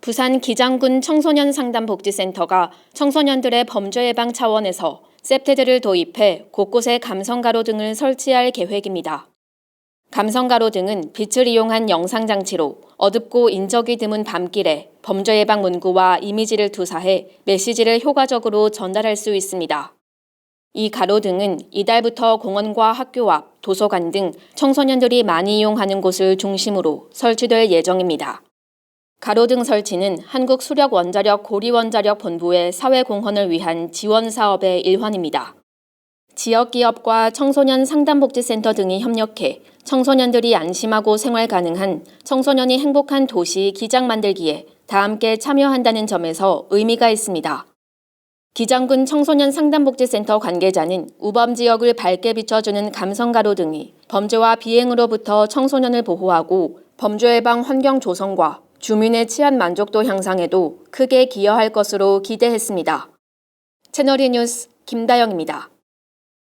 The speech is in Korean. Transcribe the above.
부산 기장군 청소년 상담 복지센터가 청소년들의 범죄 예방 차원에서 셉테드를 도입해 곳곳에 감성 가로 등을 설치할 계획입니다. 감성 가로 등은 빛을 이용한 영상 장치로 어둡고 인적이 드문 밤길에 범죄 예방 문구와 이미지를 투사해 메시지를 효과적으로 전달할 수 있습니다. 이 가로등은 이달부터 공원과 학교 앞, 도서관 등 청소년들이 많이 이용하는 곳을 중심으로 설치될 예정입니다. 가로등 설치는 한국수력원자력 고리원자력본부의 사회공헌을 위한 지원 사업의 일환입니다. 지역기업과 청소년 상담복지센터 등이 협력해 청소년들이 안심하고 생활 가능한 청소년이 행복한 도시 기장 만들기에 다 함께 참여한다는 점에서 의미가 있습니다. 기장군 청소년 상담복지센터 관계자는 우범 지역을 밝게 비춰주는 감성가로 등이 범죄와 비행으로부터 청소년을 보호하고 범죄 예방 환경 조성과 주민의 치안 만족도 향상에도 크게 기여할 것으로 기대했습니다. 채널이 뉴스 김다영입니다.